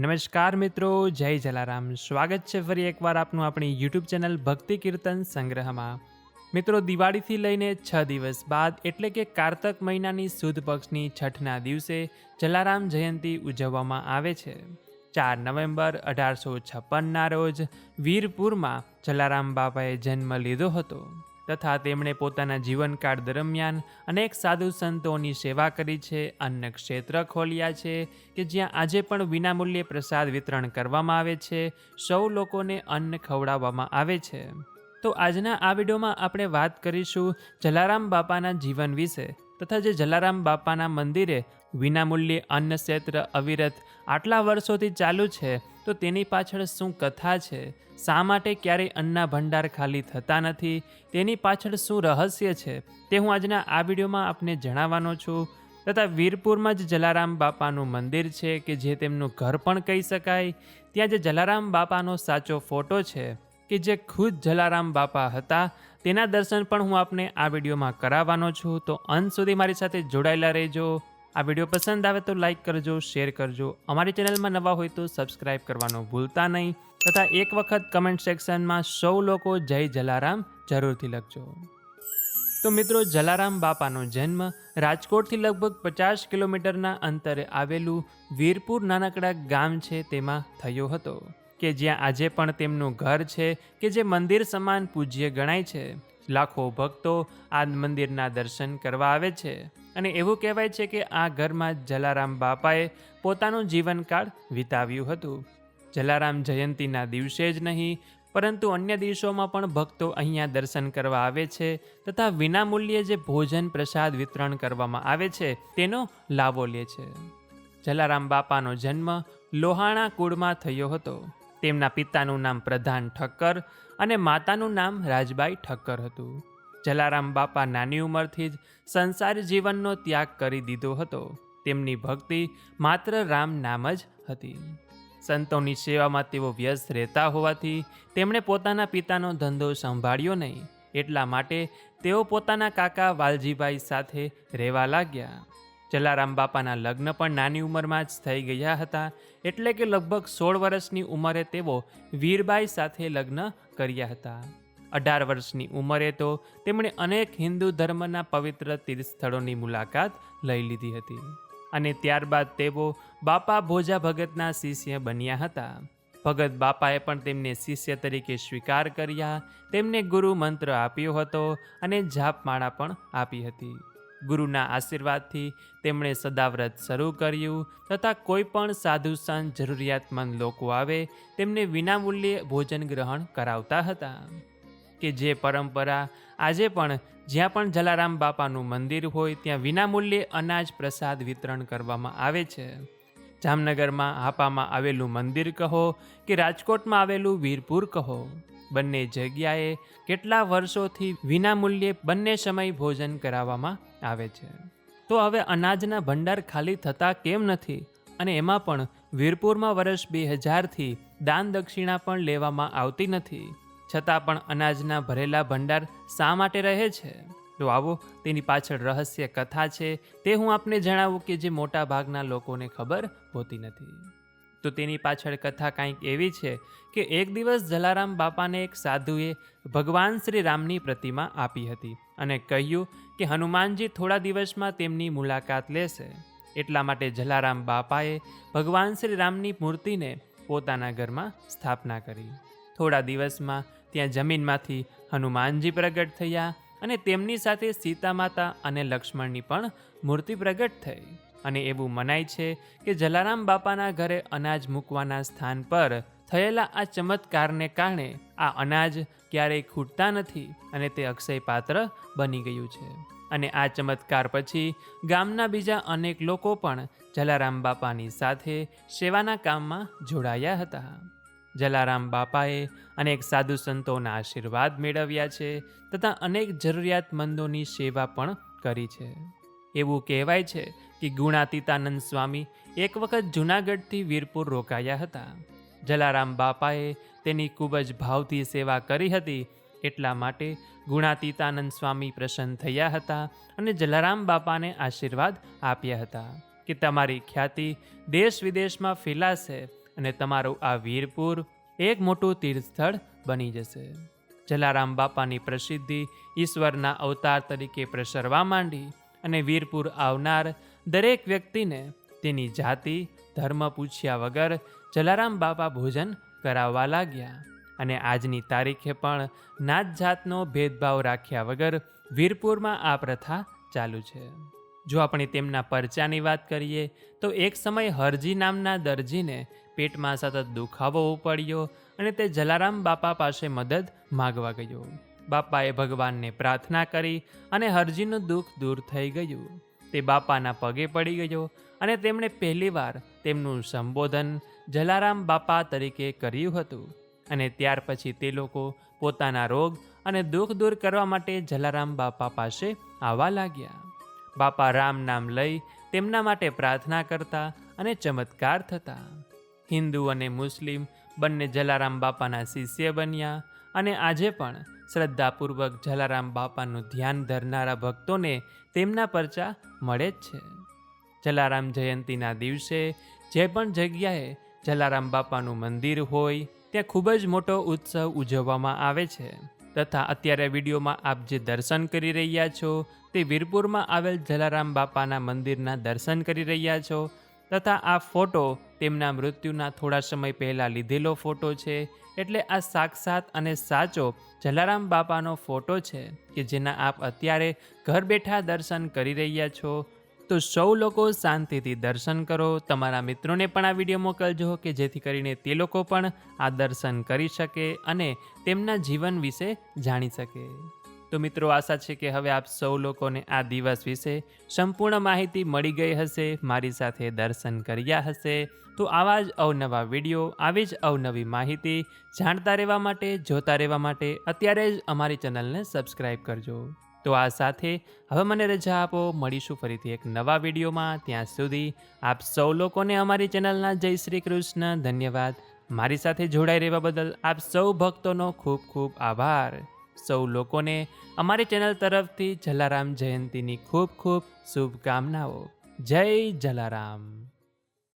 નમસ્કાર મિત્રો, જય જલારામ. સ્વાગત છે ફરી એકવાર આપનું આપણી યુટ્યુબ ચેનલ ભક્તિ કીર્તન સંગ્રહમાં. મિત્રો, દિવાળીથી લઈને છ દિવસ બાદ એટલે કે કારતક મહિનાની સુદ પક્ષની છઠના દિવસે જલારામ જયંતી ઉજવવામાં આવે છે. ચાર નવેમ્બર અઢારસો છપ્પનના રોજ વીરપુરમાં જલારામ બાપાએ જન્મ લીધો હતો. તથા તેમણે પોતાના જીવનકાળ દરમિયાન અનેક સાધુ સંતોની સેવા કરી છે, અન્ન ક્ષેત્ર ખોલ્યા છે, કે જ્યાં આજે પણ વિનામૂલ્યે પ્રસાદ વિતરણ કરવામાં આવે છે, સૌ લોકોને અન્ન ખવડાવવામાં આવે છે. તો આજના આ વિડીયોમાં આપણે વાત કરીશું જલારામ બાપાના જીવન વિશે તથા જે જલારામ બાપાના મંદિરે વિનામૂલ્યે અન્ન, ક્ષેત્ર, અવિરત આટલા વર્ષોથી ચાલુ છે, તો તેની પાછળ શું કથા છે? શા માટે ક્યારેય અન્નના ભંડાર ખાલી થતા નથી? તેની પાછળ શું રહસ્ય છે? તે હું આજના આ વિડીયોમાં આપને જણાવવાનો છું. તથા વીરપુરમાં જ જલારામ બાપાનું મંદિર છે કે જે તેમનું ઘર પણ કહી શકાય. ત્યાં જે જલારામ બાપાનો સાચો ફોટો છે કે જે ખુદ જલારામ બાપા હતા. તેના દર્શન પણ હું આપને આ વિડીયોમાં કરાવવાનો છું. તો અંત સુધી મારી સાથે જોડાયેલા રહેજો. આ વીડિયો પસંદ આવે તો લાઈક કરજો, શેર કરજો. અમારી ચેનલમાં નવા હોય તો સબસ્ક્રાઇબ કરવાનું ભૂલતા નહીં. તથા એક વખત કમેન્ટ સેક્શનમાં સૌ લોકો જય જલારામ જરૂરથી લખજો. તો મિત્રો, જલારામ બાપાનો જન્મ રાજકોટથી લગભગ પચાસ કિલોમીટરના અંતરે આવેલું વીરપુર નાનકડા ગામ છે તેમાં થયો હતો. કે જ્યાં આજે પણ તેમનું ઘર છે, કે જે મંદિર સમાન પૂજ્ય ગણાય છે. લાખો ભક્તો આ મંદિરના દર્શન કરવા આવે છે. અને એવું કહેવાય છે કે આ ઘરમાં જલારામ બાપાએ પોતાનું જીવનકાળ વિતાવ્યું હતું. જલારામ જયંતીના દિવસે જ નહીં, પરંતુ અન્ય દિવસોમાં પણ ભક્તો અહીંયા દર્શન કરવા આવે છે તથા વિનામૂલ્યે જે ભોજન પ્રસાદ વિતરણ કરવામાં આવે છે, તેનો લાવો લે છે. જલારામ બાપાનો જન્મ લોહાણા કુળમાં થયો હતો. તેમના પિતાનું નામ પ્રધાન ઠક્કર અને માતાનું નામ રાજબાઈ ઠક્કર હતું. જલારામ બાપા નાની ઉંમરથી જ સંસારી જીવનનો ત્યાગ કરી દીધો હતો. તેમની ભક્તિ માત્ર રામ નામ જ હતી. સંતોની સેવામાં તેઓ વ્યસ્ત રહેતા હોવાથી તેમણે પોતાના પિતાનો ધંધો સંભાળ્યો નહીં. એટલા માટે તેઓ પોતાના કાકા વાલજીભાઈ સાથે રહેવા લાગ્યા. જલારામ બાપાના લગ્ન પણ નાની ઉંમરમાં જ થઈ ગયા હતા. એટલે કે લગભગ સોળ વર્ષની ઉંમરે તેઓ વીરબાઈ સાથે લગ્ન કર્યા હતા. અઢાર વર્ષની ઉંમરે તો તેમણે અનેક હિન્દુ ધર્મના પવિત્ર તીર્થસ્થળોની મુલાકાત લઈ લીધી હતી અને ત્યારબાદ તેઓ બાપા ભોજા ભગતના શિષ્ય બન્યા હતા. ભગત બાપાએ પણ તેમને શિષ્ય તરીકે સ્વીકાર કર્યા. તેમને ગુરુ મંત્ર આપ્યો હતો અને જાપમાળા પણ આપી હતી. ગુરુના આશીર્વાદથી તેમણે સદાવ્રત શરૂ કર્યું. તથા કોઈ પણ સાધુ સંત, જરૂરિયાતમંદ લોકો આવે, તેમને વિનામૂલ્યે ભોજન ગ્રહણ કરાવતા હતા. કે જે પરંપરા આજે પણ જ્યાં પણ જલારામ બાપાનું મંદિર હોય, ત્યાં વિનામૂલ્યે અનાજ પ્રસાદ વિતરણ કરવામાં આવે છે. જામનગરમાં હાપામાં આવેલું મંદિર કહો કે રાજકોટમાં આવેલું વીરપુર કહો. બંને જગ્યાએ કેટલા વર્ષોથી વિનામૂલ્યે બંને સમય ભોજન કરાવવામાં આવે છે. તો હવે અનાજના ભંડાર ખાલી થતા કેમ નથી? અને એમાં પણ વીરપુરમાં વર્ષ બે હજારથી દાન દક્ષિણા પણ લેવામાં આવતી નથી. છતાં પણ અનાજના ભરેલા ભંડાર શા માટે રહે છે? તો આવો, તેની પાછળ રહસ્ય કથા છે. તે હું આપને જણાવું કે જે મોટા ભાગના લોકોને ખબર હોતી નથી. તો તેની પાછળ કથા કાંઈક એવી છે કે એક દિવસ જલારામ બાપાને એક સાધુએ ભગવાન શ્રી રામની પ્રતિમા આપી હતી અને કહ્યું કે હનુમાનજી થોડા દિવસમાં તેમની મુલાકાત લેશે. એટલા માટે જલારામ બાપાએ ભગવાન શ્રી રામની મૂર્તિને પોતાના ઘરમાં સ્થાપના કરી. થોડા દિવસમાં ત્યાં જમીનમાંથી હનુમાનજી પ્રગટ થયા અને તેમની સાથે સીતા માતા અને લક્ષ્મણની પણ મૂર્તિ પ્રગટ થઈ. અને એવું મનાય છે કે જલારામ બાપાના ઘરે અનાજ મૂકવાના સ્થાન પર થયેલા આ ચમત્કારને કારણે આ અનાજ ક્યારેય ખૂટતા નથી અને તે અક્ષય પાત્ર બની ગયું છે. અને આ ચમત્કાર પછી ગામના બીજા અનેક લોકો પણ જલારામ બાપાની સાથે સેવાના કામમાં જોડાયા હતા. જલારામ બાપાએ અનેક સાધુ સંતોના આશીર્વાદ મેળવ્યા છે તથા અનેક જરૂરિયાતમંદોની સેવા પણ કરી છે. એવું કહેવાય છે કે ગુણાતીતાનંદ સ્વામી એક વખત જૂનાગઢથી વીરપુર રોકાયા હતા. જલારામ બાપાએ તેની ખૂબ જ ભાવથી સેવા કરી હતી, એટલા માટે ગુણાતીતાનંદ સ્વામી પ્રસન્ન થયા હતા અને જલારામ બાપાને આશીર્વાદ આપ્યા હતા કે તમારી ખ્યાતિ દેશ વિદેશમાં ફેલાશે અને તમારું આ વીરપુર એક મોટું તીર્થસ્થળ બની જશે. જલારામ બાપાની પ્રસિદ્ધિ ઈશ્વરના અવતાર તરીકે પ્રસરવા માંડી અને વીરપુર આવનાર દરેક વ્યક્તિને તેની જાતિ, ધર્મ પૂછ્યા વગર જલારામ બાપા ભોજન કરાવવા લાગ્યા અને આજની તારીખે પણ નાત જાતનો ભેદભાવ રાખ્યા વગર વીરપુરમાં આ પ્રથા ચાલુ છે. જો આપણે તેમના પરચાની વાત કરીએ, તો એક સમય હરજી નામના દરજીને પેટમાં સતત દુખાવો પડ્યો અને તે જલારામ બાપા પાસે મદદ માગવા ગયો. બાપાએ ભગવાનને પ્રાર્થના કરી અને હરજીનું દુઃખ દૂર થઈ ગયું. તે બાપાના પગે પડી ગયો અને તેમણે પહેલીવાર તેમનું સંબોધન જલારામ બાપા તરીકે કર્યું હતું. અને ત્યાર પછી તે લોકો પોતાના રોગ અને દુઃખ દૂર કરવા માટે જલારામ બાપા પાસે આવવા લાગ્યા. બાપા રામ નામ લઈ તેમના માટે પ્રાર્થના કરતા અને ચમત્કાર થતા. હિન્દુ અને મુસ્લિમ બંને જલારામ બાપાના શિષ્ય બન્યા અને આજે પણ શ્રદ્ધાપૂર્વક જલારામ બાપાનું ધ્યાન ધરનારા ભક્તોને તેમના પરચા મળે જ છે. જલારામ જયંતીના દિવસે જે પણ જગ્યાએ જલારામ બાપાનું મંદિર હોય, ત્યાં ખૂબ જ મોટો ઉત્સવ ઉજવવામાં આવે છે. તથા અત્યારે વિડીયોમાં આપ જે દર્શન કરી રહ્યા છો, તે વીરપુરમાં આવેલ જલારામ બાપાના મંદિરના દર્શન કરી રહ્યા છો. તથા આ ફોટો તેમના મૃત્યુના થોડા સમય પહેલાં લીધેલો ફોટો છે. એટલે આ સાક્ષાત અને સાચો જલારામ બાપાનો ફોટો છે કે જેના આપ અત્યારે ઘર બેઠા દર્શન કરી રહ્યા છો. તો સૌ લોકો શાંતિથી દર્શન કરો. તમારા મિત્રોને પણ આ વીડિયો મોકલજો કે જેથી કરીને તે લોકો પણ આ દર્શન કરી શકે અને તેમના જીવન વિશે જાણી શકે. તો મિત્રો આશા છે કે હવે આપ સૌ લોકોને આ દિવસ વિશે સંપૂર્ણ માહિતી મળી ગઈ હશે, મારી સાથે દર્શન કર્યા હશે. તો આવા જ અવનવા વીડિયો, આવી જ અવનવી માહિતી જાણતા રહેવા માટે, જોતા રહેવા માટે અત્યારે જ અમારી ચેનલને સબસ્ક્રાઈબ કરજો. તો આ સાથે હવે મને રજા આપો, મળીશું ફરીથી એક નવા વિડીયોમાં. ત્યાં સુધી આપ સૌ લોકોને અમારી ચેનલના જય શ્રી કૃષ્ણ, ધન્યવાદ. મારી સાથે જોડાઈ રહેવા બદલ આપ સૌ ભક્તોનો ખૂબ ખૂબ આભાર. સૌ લોકોને અમારી ચેનલ તરફથી જલારામ જયંતીની ખૂબ ખૂબ શુભકામનાઓ. જય જલારામ.